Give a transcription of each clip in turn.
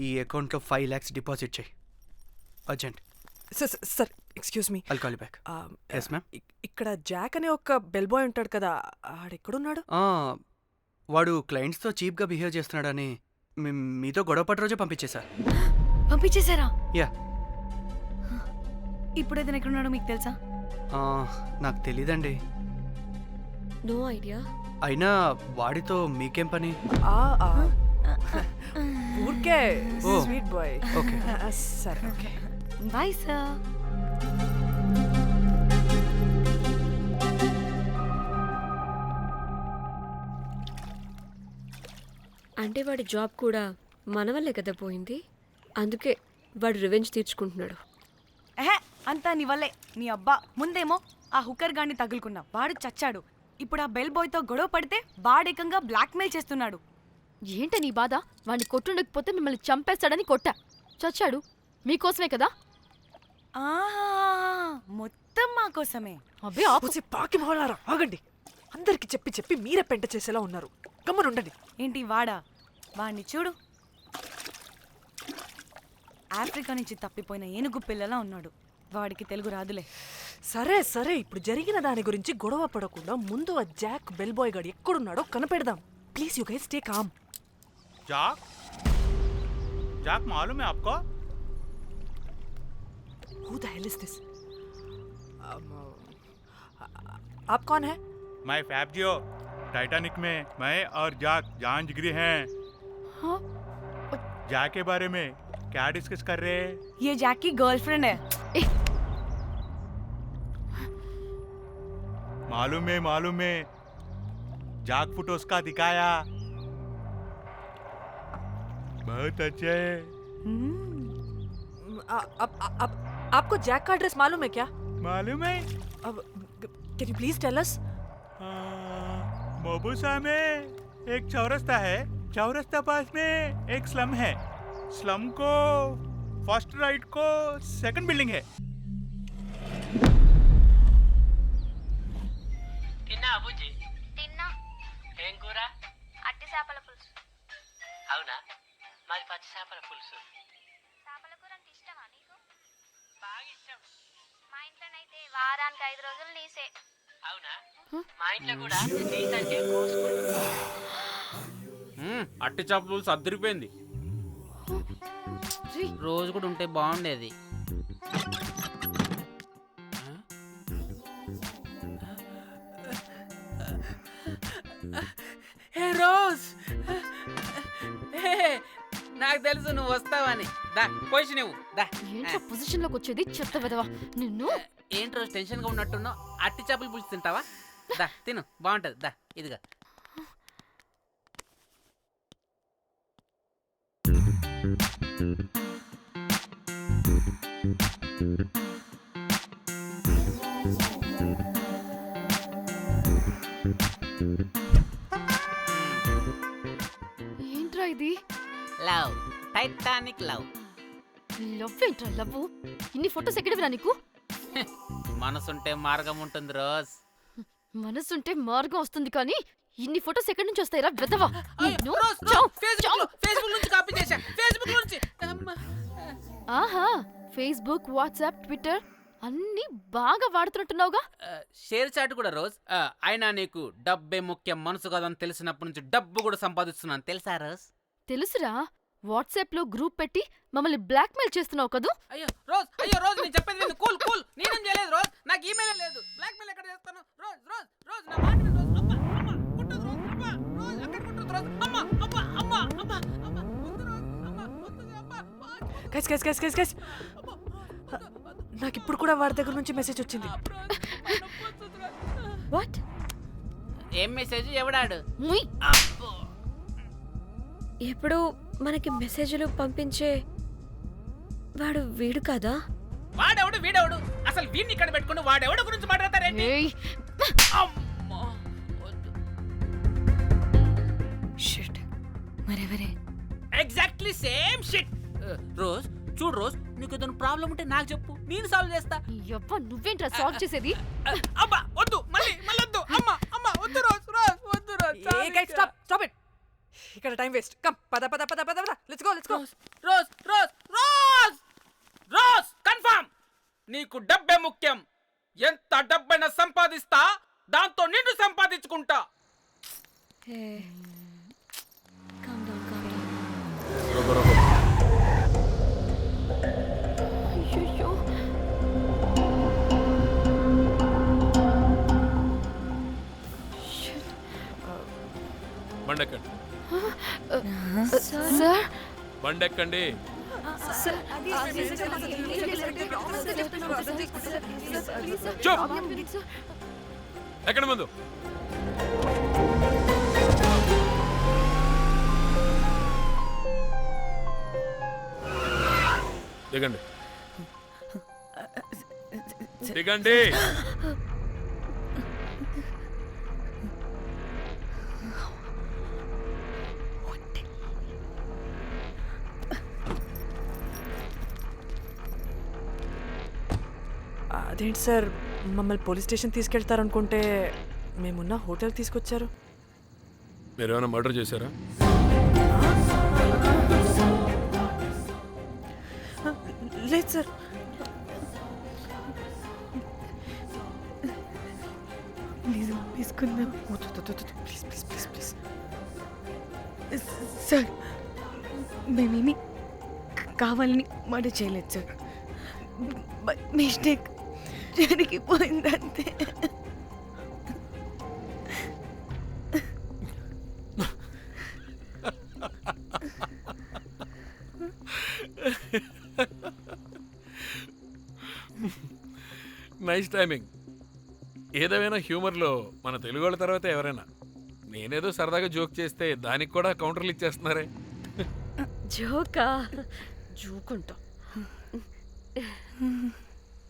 ఈ అకౌంట్లో five lakhs deposit చేయి. Urgent. Sir sir excuse me. I'll call back yes ma'am ఇక్కడ జాక్ అనే ఒక బెల్ బాయ్ ఉంటాడు కదా ఆడెక్కడున్నాడు? వాడు క్లయింట్స్తో చీప్గా బిహేవ్ చేస్తున్నాడని మీతో గొడవ పడి రోజే పంపించేశా పంపించేశారా? యా ఇప్పుడు అతను ఎక్కడున్నాడో మీకు తెలుసా? నాకు తెలీదండి. No idea. అయినా వాడితో మీకేం పని? ఆ, ఆ. ఊరికే ఓ. స్వీట్ బాయ్ ఓకే సరే ఓకే బాయ్ సార్ అంటే వాడి జాబ్ కూడా మన వల్లే కదా పోయింది అందుకే వాడు రివెంజ్ తీర్చుకుంటున్నాడు ఎహే అంతా నీ వల్లే నీ అబ్బా ముందేమో ఆ హుకర్ గాన్ని తగులుకున్నా వాడు చచ్చాడు ఇప్పుడు ఆ బెల్ బాయ్తో గొడవ పడితే వాడేకంగా బ్లాక్మెయిల్ చేస్తున్నాడు ఏంట నీ బాధ? వాడిని కొట్టుండకపోతే మిమ్మల్ని చంపేస్తాడని కొట్టా. చచ్చాడు. మీకోసమే కదా? ఆహా మొత్తం మా కోసమే. అబ్బే ఆపు. పాకి మొహలారా ఆగండి. అందరికి చెప్పి చెప్పి మీరే పెంట చేసేలా ఉన్నారు. గమ్మని ఉండండి ఏంటి వాడా? వాడిని చూడు. ఆఫ్రికా నుంచి తప్పిపోయిన ఏనుగు పిల్లలా ఉన్నాడు. వాడికి తెలుగు రాదులే. సరే సరే ఇప్పుడు జరిగిన దాని గురించి గొడవ పడకుండా ముందు ఆ జాక్ బెల్ బాయ్ గాడు ఎక్కడున్నాడో కనిపెడదాం. Please you guys take calm. Jack? Jack मालूम है आपको? Who the hell is this आप कौन है? मैं फैब्जियो टाइटैनिक में मैं और जाक जान जिगरी हैं? हाँ? जाक के बारे में क्या डिस्कस कर रहे हैं? ये जैक की गर्लफ्रेंड है। मालूम है मालूम है। जाक फोटोस का दिखाया। बहुत अच्छे है हम्म, आ, आप, आप, आपको जैक का एड्रेस मालूम है क्या मालूम है अब can you please tell us हाँ, मोबूसा में एक चौरस्ता है चौरस्ता पास में एक स्लम है स्लम को फर्स्ट राइट को सेकंड बिल्डिंग है తిన్నా అబుజ్జి తిన్నా ఏం కూర అట్టి చేపల పులుసు అవునా మాది పచ్చి చేపల పులుసు. చేపల కూర అంటే ఇష్టమా నీకు? బాగా ఇష్టం. మా ఇంట్లోనైతే వారానికి ఐదు రోజులు నీసే. అవునా? మా ఇంట్లో కూడా నీకంటే కోసుకుంటు. అట్టి చేపలు సర్దిరిపోయింది రోజు కూడా ఉంటే బాగుండేది. నాకు తెలుసు నువ్వు వస్తావని. దా పొజిషన్ నువ్వు. దా. ఏంట్రా పొజిషన్లోకి వచ్చేది? చెత్త విధవా నిన్ను? ఏంటి టెన్షన్గా ఉన్నట్టున్నావు? అట్టి చేపలు పులుసు తింటావా? దా తిను. బాగుంటది. దా ఇదిగా. లవ్ లవ్ ఏంట్రా లవ్? ఇన్ని ఫొటోస్ ఎక్కడివిరా నీకు? మనసుంటే మార్గం ఉంటుంది రోజ్. మనసుంటే మార్గం వస్తుంది కానీ ఇన్ని ఫొటోస్ ఎక్కడి నుంచి వస్తాయిరా రోజ్, ఫేస్బుక్ నుంచి కాపీ చేశా ఫేస్బుక్ నుంచి. ఆహా ఫేస్బుక్ వాట్సాప్ ట్విట్టర్ అన్ని బాగా వాడుతున్నట్టున్నావుగా. షేర్ చాట్ కూడా రోజ్. ఆ, అయినా నీకు డబ్బే ముఖ్యం మనసు కదని తెలిసినప్పటి నుంచి డబ్బు కూడా సంపాదిస్తున్నాను. తెలుసా రోజ్? తెలుసురా వాట్సాప్లో గ్రూప్ పెట్టి మమ్మల్ని బ్లాక్మెయిల్ చేస్తున్నావు కదూ? అయ్యో రోజ్ అయ్యో రోజ్ నేను చెప్పేది విను. Cool cool. నేనేం చేయలేదు రోజ్. నాకు ఈమెయిల్ లేదు. బ్లాక్ మెయిల్ ఎక్కడ చేస్తాను? రోజ్ రోజ్ రోజ్ నా మాట విను రోజ్. అమ్మా అమ్మా కుట్టదు రోజ్ అమ్మా రోజ్ అక్కడ కుట్టదు రోజ్. అమ్మా అమ్మా అమ్మా అమ్మా అమ్మా వద్దు రోజ్ అమ్మా వద్దు అమ్మా guys guys guys guys guys నాకు ఇప్పుడు కూడా వాడి దగ్గర నుంచి మెసేజ్ వచ్చింది. వాట్? ఏం మెసేజ్ ఎవడాడు? ముయ్. ఎప్పుడు మనకి మెసేజ్లు పంపించే వాడు వీడు కదా? వాడెవడు? వీడెవడు? అసలు వీడిని ఇక్కడ పెట్టుకుని వాడెవడు గురించి మాట్లాడతారేంటి? ఏయ్. అమ్మా వద్దు. షిట్. మరెవరే? ఎగ్జాక్ట్లీ సేమ్ షిట్ రోజ్ చూడు రోజ్ నీకు ఏదైనా ప్రాబ్లం ఉంటే నాకు చెప్పు. నేను సాల్వ్ చేస్తా. యవ్వ నువ్వేంట్రా సాల్వ్ చేసేది? అబ్బా ఇక్కడ టైం వేస్ట్. కమ్ పద పద పద పద పద. Let's go let's go Rose Rose Rose Rose confirm నీకు డబ్బే ముఖ్యం. ఎంత డబ్బైనా సంపాదిస్తా దాంతో నిన్ను సంపాదించుకుంటా. మండకండి సార్? బండెక్కండి. ఎక్కడ ముందు? దిగండి. దిగండి. అదేంటి సార్? మమ్మల్ని పోలీస్ స్టేషన్ తీసుకెళ్తారనుకుంటే మేమున్న హోటల్ తీసుకొచ్చారు. మీరు ఏమైనా మర్డర్ చేశారా? లేదు సార్. తీసుకుందాం please please please please. Sir మేమేమి కావాలని మర్డర్ చేయలేదు సార్. మిస్టేక్. జరిగిపోయిందంతే నైస్ టైమింగ్ ఏదేమైనా హ్యూమర్లో మన తెలుగు వాళ్ళ తర్వాత ఎవరైనా నేనేదో సరదాగా జోక్ చేస్తే దానికి కూడా కౌంటర్లు ఇచ్చేస్తున్నారే. జోకా? జోకుంటా.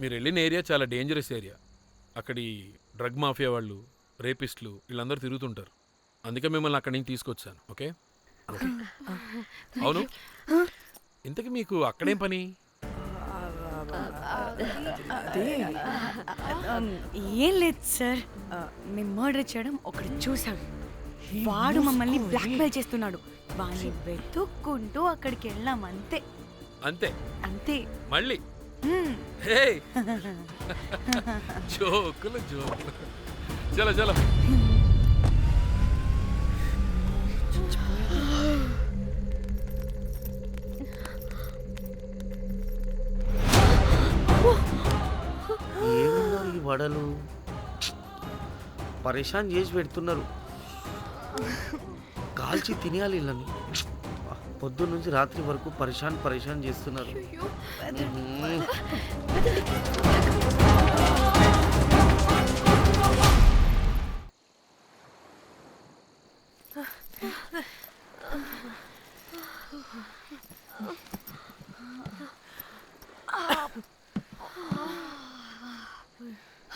మీరు వెళ్ళిన ఏరియా చాలా డేంజరస్ ఏరియా. అక్కడి డ్రగ్ మాఫియా వాళ్ళు రేపిస్టులు వీళ్ళందరూ తిరుగుతుంటారు. అందుకే మిమ్మల్ని అక్కడి నుంచి తీసుకొచ్చాను ఓకే? ఓకే. అవును? ఇంతకీ మీకు అక్కడేం పని? ఏం లేదు సార్. మేము మర్డర్ చేయడం ఒకడు చూశాడు. వాడు మమ్మల్ని బ్లాక్మెయిల్ చేస్తున్నాడు. వాడిని వెతుక్కుంటూ అక్కడికి వెళ్ళాం అంతే. అంతే? అంతే. మళ్ళీ. హే. జోకులు జోకులు. చలో చలో. ఈ వడలు? పరేషాన్ చేసి పెడుతున్నారు. కాల్చి తినేయాలి వీళ్ళని. పొద్దున్న నుంచి రాత్రి వరకు పరేషాన్ పరేషాన్ చేస్తున్నారు.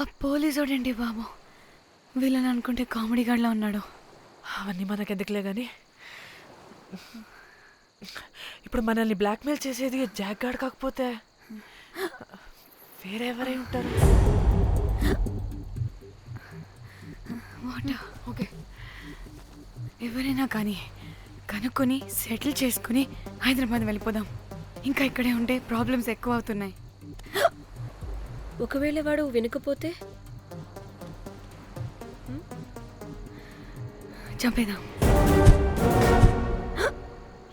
ఆ పోలీసు వాడండి బాబు? వీళ్ళని అనుకుంటే కామెడీ గాడ్లా ఉన్నాడు. అవన్నీ మనకెందుకులే కానీ ఇప్పుడు మనల్ని బ్లాక్మెయిల్ చేసేది జాక్ కాకపోతే వేరే ఎవరై ఉంటారు ఓకే. ఎవరైనా కానీ కనుక్కొని సెటిల్ చేసుకుని హైదరాబాద్ వెళ్ళిపోదాం. ఇంకా ఇక్కడే ఉంటే ప్రాబ్లమ్స్ ఎక్కువ అవుతున్నాయి ఒకవేళ వాడు వినకపోతే? చంపేదాం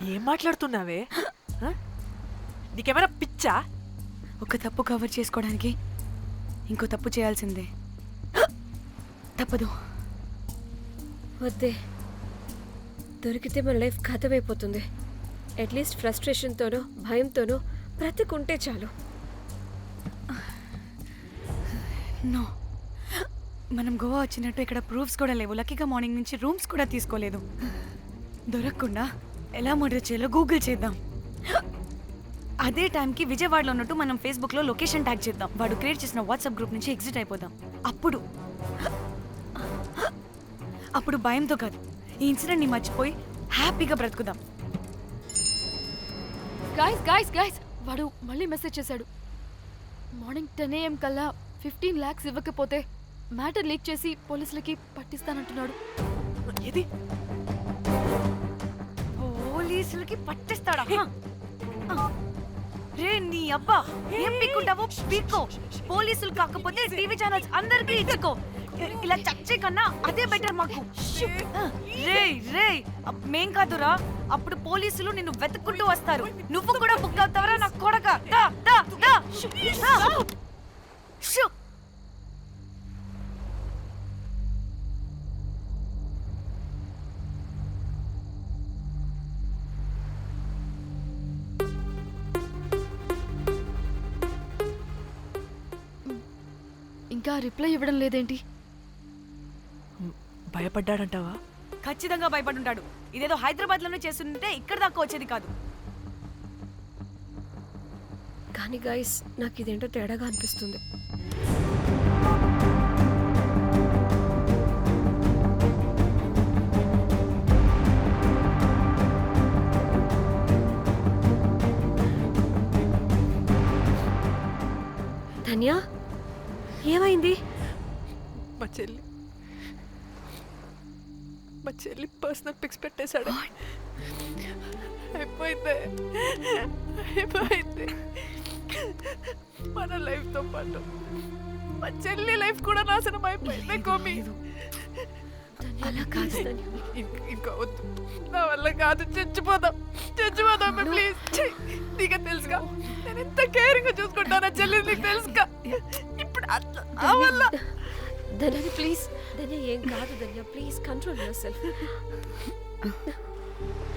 ఏం మాట్లాడుతున్నావే? నీకేమైనా పిచ్చా? ఒక తప్పు కవర్ చేసుకోవడానికి ఇంకో తప్పు చేయాల్సిందే. తప్పదు. వద్దే. దొరికితే మన లైఫ్ ఖతమైపోతుంది. అట్లీస్ట్ ఫ్రస్ట్రేషన్తోనో భయంతోనో బ్రతుకుంటే చాలు. నో. మనం గోవా వచ్చినట్టు ఇక్కడ ప్రూఫ్స్ కూడా లేవు. లక్కీగా మార్నింగ్ నుంచి రూమ్స్ కూడా తీసుకోలేదు. దొరకకుండా ఎలా మర్డర్ చేయాలో గూగుల్ చేద్దాం. అదే టైంకి విజయవాడలో ఉన్నట్టు మనం ఫేస్బుక్లో లొకేషన్ ట్యాగ్ చేద్దాం. వాడు క్రియేట్ చేసిన వాట్సాప్ గ్రూప్ నుంచి ఎగ్జిట్ అయిపోదాం. అప్పుడు అప్పుడు భయంతో కాదు ఈ ఇన్సిడెంట్ని మర్చిపోయి హ్యాపీగా బ్రతుకుదాం. గాయస్ గాయస్ గాయస్ వాడు మళ్ళీ మెసేజ్ చేశాడు. మార్నింగ్ టెన్ ఏఎం కల్లా ఫిఫ్టీన్ ల్యాక్స్ ఇవ్వకపోతే మ్యాటర్ లీక్ చేసి పోలీసులకి పట్టిస్తానంటున్నాడు. ఏది? పోలీసులకి పట్టిస్తాడా? రే నీ అబ్బా ఏం పీక్కుంటావో? పీక్కో. పోలీసులు కాకపోతే టీవీ ఛానల్స్ అందరికీ ఇచ్చుకో. ఇలా చచ్చే కన్నా అదే బెటర్ మాకు. రే రే మేం కాదురా. అప్పుడు పోలీసులు నిన్ను వెతుక్కుంటూ వస్తారు. నువ్వు కూడా బుక్ అవుతావరా నా కొడక? దా దా దా. షు, రిప్లై ఇవ్వడం లేదేంటి? భయపడ్డాడంటావా? ఖచ్చితంగా భయపడుంటాడు. ఇదేదో హైదరాబాద్లోనే చేస్తుంటే ఇక్కడ దాకా వచ్చేది కాదు. కానీ గైస్ నాకు ఇదేంటో తేడాగా అనిపిస్తుంది. ధన్య? ఏమైంది? మా చెల్లి. మా చెల్లి పర్సనల్ పిక్స్ పెట్టేశాడు. అయిపోయింది. అయిపోయింది. మన లైఫ్తో పాటు. మా చెల్లి లైఫ్ కూడా నాశనం అయిపోయింది కోమి అలా కాదు ఇంక- వద్దు. నా వల్ల కాదు. చచ్చిపోదాం. చచ్చిపోదాం ప్లీజ్ నీకు తెలుసుగా. నేను ఎంత కేరింగ్గా చూసుకుంటానా చెల్లి నీకు తెలుసుగా ధన్య ప్లీజ్. ధన్య ఏం కాదు ధన్య. Please control yourself